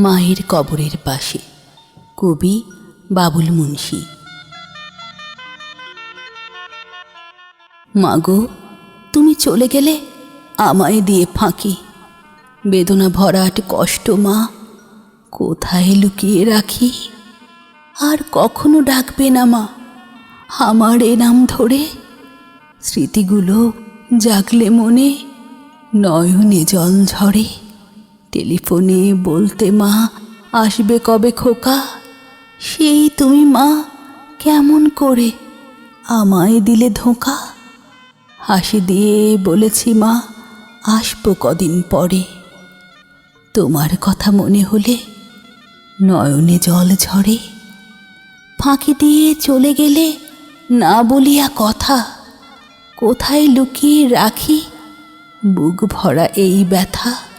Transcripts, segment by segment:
মায়ের কবরের পাশে। কবি বাবুল মুন্সি। মাগো তুমি চলে গেলে আমায় দিয়ে ফাঁকি। বেদনা ভরাট কষ্ট মা, কোথায় লুকিয়ে রাখি? আর কখনো ডাকবে না মা, আমার এ নাম ধরে। স্মৃতিগুলো জাগলে মনে নয়নে জল ঝরে। টেলিফোনে বলতে মা, আসবে কবে খোকা? সেই তুমি মা, কেমন করে আমায় দিলে ধোঁকা? হাসি দিয়ে বলেছি মা, আসব কদিন পরে। তোমার কথা মনে হলে নয়নে জল ঝরে। ফাঁকি দিয়ে চলে গেলে না বলিয়া কথা। কোথায় লুকিয়ে রাখি বুক ভরা এই ব্যথা?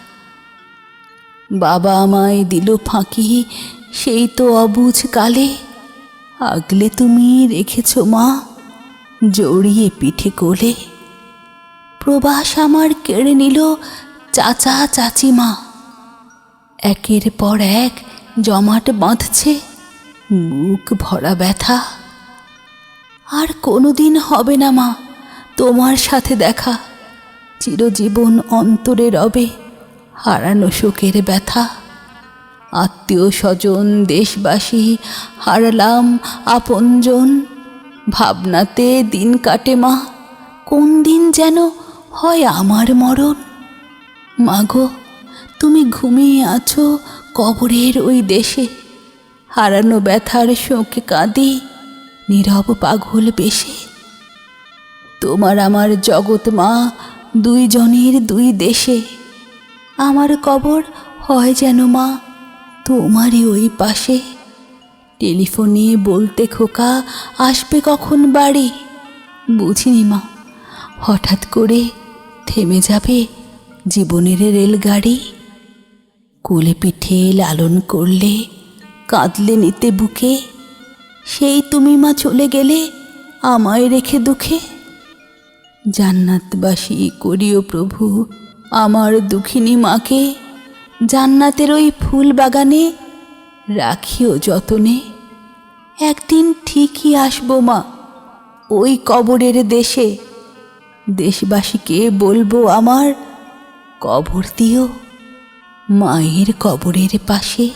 বাবা আমায় দিল ফাঁকি, সেই তো অবুঝ কালে। আগলে তুমি রেখেছ মা, জড়িয়ে পিঠে কোলে। প্রবাস আমার কেড়ে নিল চাচা চাচিমা। একের পর এক জমাট বাঁধছে, বুক ভরা ব্যথা। আর কোনোদিন হবে না মা, তোমার সাথে দেখা, চিরজীবন অন্তরে রবে। হারানো শোকের ব্যথা। আত্মীয় স্বজন, দেশবাসী, হারালাম আপনজন। ভাবনাতে দিন কাটে মা, কোন দিন যেন হয় আমার মরণ? মাগো, তুমি ঘুমিয়ে আছো কবরের ওই দেশে। হারানো ব্যথার শোকে কাঁদি নীরব পাগল বেশে। তোমার আমার জগৎ মা, দুইজনের দুই দেশে। আমার কবর হয় যেন মা, তোমারই ওই পাশে। টেলিফোনে বলতে খোকা, আসবে কখন বাড়ি? বুঝিনি মা, হঠাৎ করে থেমে যাবে জীবনের রেলগাড়ি? কোলে পিঠে লালন করলে, কাঁদলে নিতে বুকে? সেই তুমি মা চলে গেলে আমায় রেখে দুঃখে? জান্নাতবাসী করিও প্রভু আমার দুখিনী মাকে জান্নাতের ওই ফুল বাগানে রাখিও যতনে। একদিন ঠিকই আসব মা, ওই কবরের দেশে। দেশবাসীকে বলব আমার কবর দিও, মায়ের কবরের পাশে।